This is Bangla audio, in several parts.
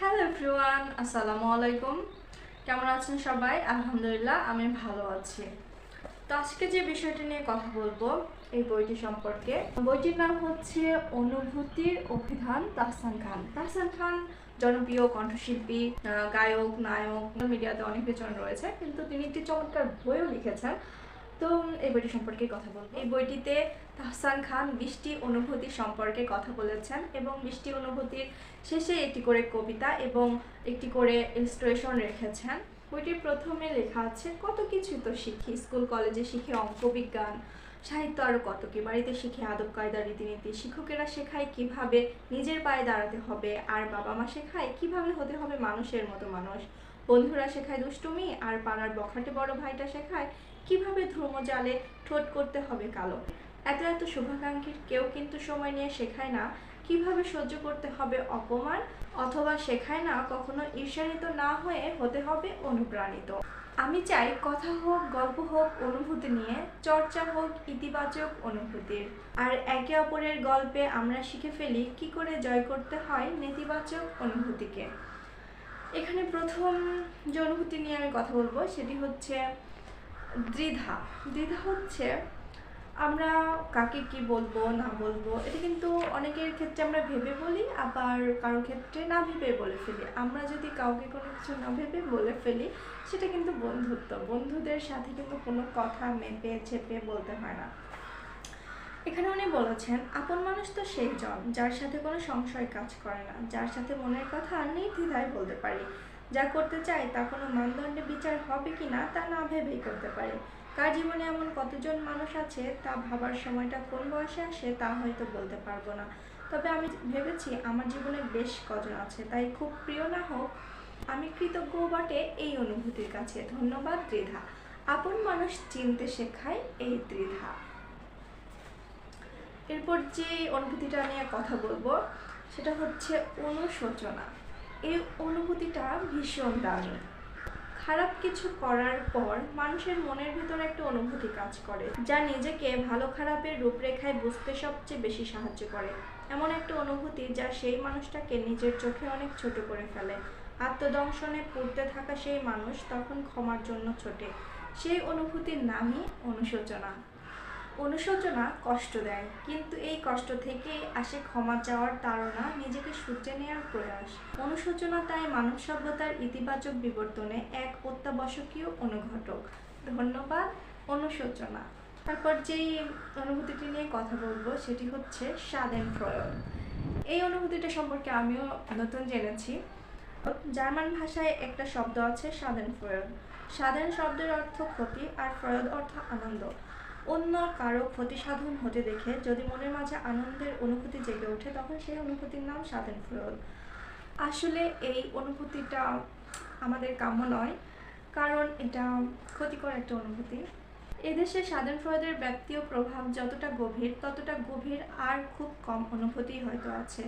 হ্যালো এভরিওয়ান আসসালামু আলাইকুম। কেমন আছেন সবাই? আলহামদুলিল্লাহ, আমি ভালো আছি। তো আজকে যে বিষয়টি নিয়ে কথা বলব, এই বইটি সম্পর্কে। বইটির নাম হচ্ছে অনুভূতির অভিধান তাহসান খান। তাহসান খান জনপ্রিয় কণ্ঠশিল্পী গায়ক, নায়ক মিডিয়াতে অনেক পেছনে রয়েছে, কিন্তু তিনি একটি চমৎকার বইও লিখেছেন। তো এই বইটি সম্পর্কে কথা বলব। এই বইটিতে তাহসান খান বৃষ্টি অনুভূতি সম্পর্কে কথা বলেছেন এবং বৃষ্টি অনুভূতির শেষে একটি করে কবিতা এবং একটি করে ইনস্ট্রেশন রেখেছেন। বইটির প্রথমে লেখা আছে, কত কিছু তো শিখি। স্কুল, কলেজে শিখি অঙ্ক, বিজ্ঞান, সাহিত্য আরও কত কি? বাড়িতে শিখে আদব, কায়দা, রীতিনীতি। শিক্ষকেরা শেখায় কীভাবে নিজের পায়ে দাঁড়াতে হবে, আর বাবা মা শেখায় কীভাবে হতে হবে মানুষের মতো মানুষ। বন্ধুরা শেখায় দুষ্টুমি আর পাড়ার বখাটে বড় ভাইটা শেখায় কীভাবে ধর্মজালে ঠোঁট করতে হবে কালো। এত এত শুভাকাঙ্ক্ষীর কেউ কিন্তু সময় নিয়ে শেখায় না কীভাবে সহ্য করতে হবে অপমান অথবা শেখায় না কখনো ঈর্ষান্বিত না হয়ে হতে হবে অনুপ্রাণিত। আমি চাই কথা হোক, গল্প হোক, অনুভূতি নিয়ে চর্চা হোক, ইতিবাচক অনুভূতির। আর একে অপরের গল্পে আমরা শিখে ফেলি কি করে জয় করতে হয় নেতিবাচক অনুভূতিকে। এখানে প্রথম যে অনুভূতি নিয়ে আমি কথা বলব, সেটি হচ্ছে দ্বিধা। দ্বিধা হচ্ছে আমরা কাকে কি বলব, না বলব, এটা কিন্তু অনেকের ক্ষেত্রে আমরা ভেবে বলি, আবার কারোর ক্ষেত্রে না ভেবে বলে ফেলি। আমরা যদি কাউকে কোনো কিছু না ভেবে বলে ফেলি, সেটা কিন্তু বন্ধুত্ব। বন্ধুদের সাথে কিন্তু কোনো কথা মেপে চেপে বলতে হয় না। এখানে উনি বলেছেন, আপন মানুষ তো সেই জন, যার সাথে কোনো সংশয় কাজ করে না, যার সাথে মনের কথা নির্দ্বিধায় বলতে পারি। যা করতে চাই তা কোনো মানদণ্ডে বিচার হবে কি না তা না ভেবেই করতে পারি। কার জীবনে এমন কতজন মানুষ আছে, তা ভাবার সময়টা কোন বয়সে আসে তা হয়তো বলতে পারব না। তবে আমি ভেবেছি আমার জীবনে বেশ কজন আছে, তাই খুব প্রিয় না হোক, আমি কৃতজ্ঞ বটে এই অনুভূতির কাছে। ধন্যবাদ, ত্রিধা। আপন মানুষ চিনতে শেখায় এই ত্রিধা। এরপর যে অনুভূতিটা নিয়ে কথা বলব, সেটা হচ্ছে অনুশোচনা। এই অনুভূতিটা ভীষণ দামি। খারাপ কিছু করার পর মানুষের মনের ভিতরে একটা অনুভূতি কাজ করে, যা নিজেকে ভালো খারাপের রূপরেখায় বুঝতে সবচেয়ে বেশি সাহায্য করে। এমন একটা অনুভূতি যা সেই মানুষটাকে নিজের চোখে অনেক ছোট করে ফেলে। আত্মদংশনে পড়তে থাকা সেই মানুষ তখন ক্ষমার জন্য ছোটে। সেই অনুভূতির নামই অনুশোচনা। অনুশোচনা কষ্ট দেয়, কিন্তু এই কষ্ট থেকেই আসে ক্ষমা চাওয়ার তাড়না, নিজেকে সূত্রে নেওয়ার প্রয়াস। অনুশোচনা তাই মানব সভ্যতার ইতিবাচক বিবর্তনে এক অত্যাবশ্যকীয় অনুঘটক। ধন্যবাদ, অনুশোচনা। তারপর যেই অনুভূতিটি নিয়ে কথা বলব, সেটি হচ্ছে স্বাদেন প্রয়োগ। এই অনুভূতিটা সম্পর্কে আমিও নতুন জেনেছি। জার্মান ভাষায় একটা শব্দ আছে স্বাদেন প্রয়োগ। স্বাদেন শব্দের অর্থ ক্ষতি আর প্রয়োগ অর্থ আনন্দ। অন্য কারও ক্ষতি সাধন হতে দেখে যদি মনের মাঝে আনন্দের অনুভূতি জেগে ওঠে, তখন সেই অনুভূতির নাম স্বাধীন প্রয়োগ আসলে এই অনুভূতিটা আমাদের কাম্য নয়, কারণ এটা ক্ষতিকর একটা অনুভূতি। এদেশে স্বাধীন প্রয়োগের ব্যাপ্তি ও প্রভাব যতটা গভীর, ততটা গভীর আর খুব কম অনুভূতি হয়তো আছে।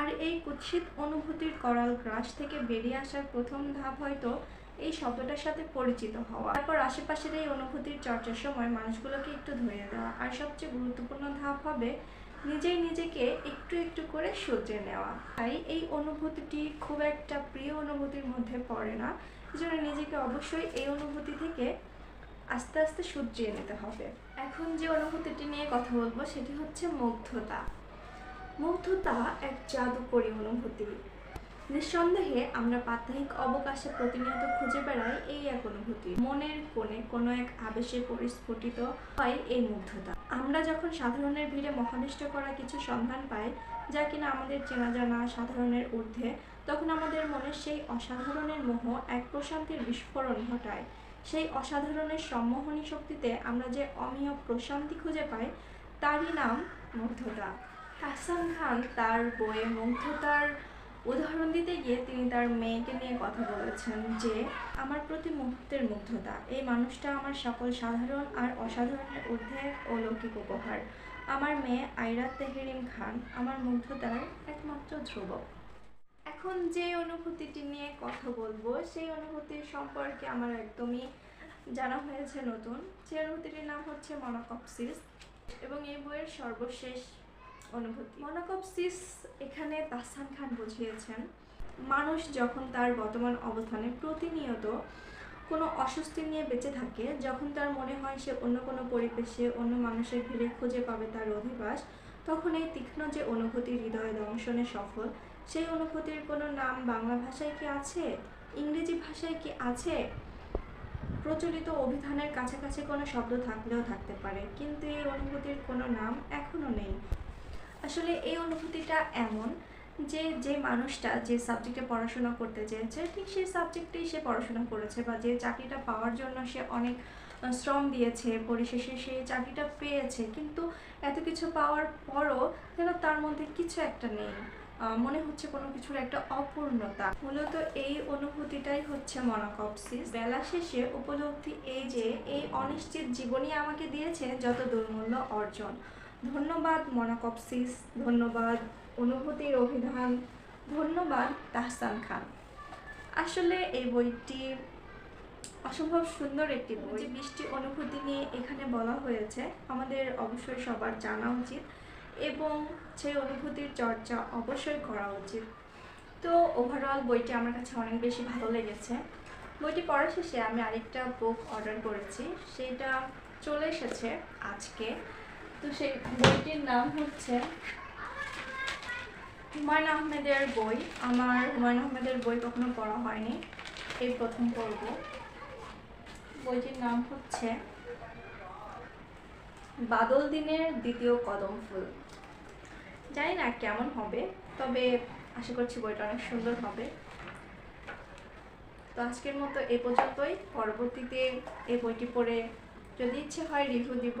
আর এই কুৎসিত অনুভূতির করাল গ্রাস থেকে বেরিয়ে আসার প্রথম ধাপ হয়তো এই শব্দটার সাথে পরিচিত হওয়া। তারপর আশেপাশের এই অনুভূতির চর্চার সময় মানুষগুলোকে একটু ধরে দেওয়া আর সবচেয়ে গুরুত্বপূর্ণ ধাপ হবে নিজেই নিজেকে একটু একটু করে সূত্রে নেওয়া। তাই এই অনুভূতিটি খুব একটা প্রিয় অনুভূতির মধ্যে পড়ে না এজন্য নিজেকে অবশ্যই এই অনুভূতি থেকে আস্তে আস্তে সূত্রিয়ে নিতে হবে। এখন যে অনুভূতিটি নিয়ে কথা বলব সেটি হচ্ছে মুগ্ধতা। মুগ্ধতা এক জাদুকরী অনুভূতি। নিঃসন্দেহে আমরা প্রাত্যহিক অবকাশে প্রতিনিয়ত খুঁজে বেড়াই এই এক অনুভূতি। মনের কোণে কোনো এক আবেশে পরিস্ফুটিত হয় এই মুগ্ধতা। আমরা যখন সাধারণের ভিড়ে মহানিষ্ঠ করা কিছু সন্ধান পাই, যা কিনা আমাদের চেনা জানা সাধারণের ঊর্ধ্বে, তখন আমাদের মনে সেই অসাধারণের মোহ এক প্রশান্তির বিস্ফোরণ ঘটায়। সেই অসাধারণের সম্মোহনী শক্তিতে আমরা যে অমীয় প্রশান্তি খুঁজে পাই, তারই নাম মুগ্ধতা। হাসান খান তার বইয়ে মুগ্ধতার উদাহরণ দিতে গিয়ে তিনি তার মেয়েকে নিয়ে কথা বলেছেন যে, আমার প্রতি মুহূর্তের মুগ্ধতা। এই মানুষটা আমার সকল সাধারণ আর অসাধারণের ঊর্ধ্বে অলৌকিক উপহার। আমার মেয়ে আইরাত তেহরিম খান, আমার মুগ্ধতার একমাত্র ধ্রুবক। এখন যে অনুভূতিটি নিয়ে কথা বলব, সেই অনুভূতির সম্পর্কে আমার একদমই জানা হয়েছে নতুন। সেই অনুভূতিটির নাম হচ্ছে মনোকপসিস এবং এই বইয়ের সর্বশেষ অনুভূতি। মনোকপসিস এখানে তাহসান খান বুঝিয়েছেন, মানুষ যখন তার বর্তমান অবস্থানে প্রতিনিয়ত কোনো অস্বস্তি নিয়ে বেঁচে থাকে, যখন তার মনে হয় সে অন্য কোনো পরিবেশে, অন্য মানুষের ভিড়ে খুঁজে পাবে তার অধিবাস, তখন এই তীক্ষ্ণ যে অনুভূতি হৃদয় দংশনে সফল, সেই অনুভূতির কোনো নাম বাংলা ভাষায় কি আছে? ইংরেজি ভাষায় কি আছে? প্রচলিত অভিধানের কাছাকাছি কোনো শব্দ থাকলেও থাকতে পারে, কিন্তু এই অনুভূতির কোনো নাম এখনও নেই। আসলে এই অনুভূতিটা এমন যে যে মানুষটা যে সাবজেক্টে পড়াশোনা করতে চেয়েছে, ঠিক সেই সাবজেক্টেই সে পড়াশোনা করেছে বা যে চাকরিটা পাওয়ার জন্য সে অনেক শ্রম দিয়েছে, পরিশেষে সে চাকরিটা পেয়েছে, কিন্তু এত কিছু পাওয়ার পরও যেন তার মধ্যে কিছু একটা নেই। মনে হচ্ছে কোনো কিছুর একটা অপূর্ণতা। মূলত এই অনুভূতিটাই হচ্ছে মনোকপসিস। বেলা শেষে উপলব্ধি এই যে, এই অনিশ্চিত জীবনই আমাকে দিয়েছে যত দুর্মূল্য অর্জন। ধন্যবাদ মনোকপসিস, ধন্যবাদ অনুভূতির অভিধান, ধন্যবাদ তাহসান খান। আসলে এই বইটি অসম্ভব সুন্দর একটি বই। যে বৃষ্টি অনুভূতি নিয়ে এখানে বলা হয়েছে, আমাদের অবশ্যই সবার জানা উচিত এবং সেই অনুভূতির চর্চা অবশ্যই করা উচিত। তো ওভারঅল বইটি আমার কাছে অনেক বেশি ভালো লেগেছে। বইটি পড়া শেষে আমি আরেকটা বুক অর্ডার করেছি, সেটা চলে এসেছে আজকে। তো সেই বইটির নাম হচ্ছে হুমায়ুন আহমেদের বই। আমার হুমায়ুন আহমেদের বই কখনো পড়া হয়নি, এই প্রথম পড়ব বইটির নাম হচ্ছে বাদল দিনের দ্বিতীয় কদম ফুল। জানি না কেমন হবে, তবে আশা করছি বইটা অনেক সুন্দর হবে। তো আজকের মতো এ পর্যন্তই। পরবর্তীতে এই বইটি পড়ে যদি ইচ্ছে হয় রিভিউ দিব।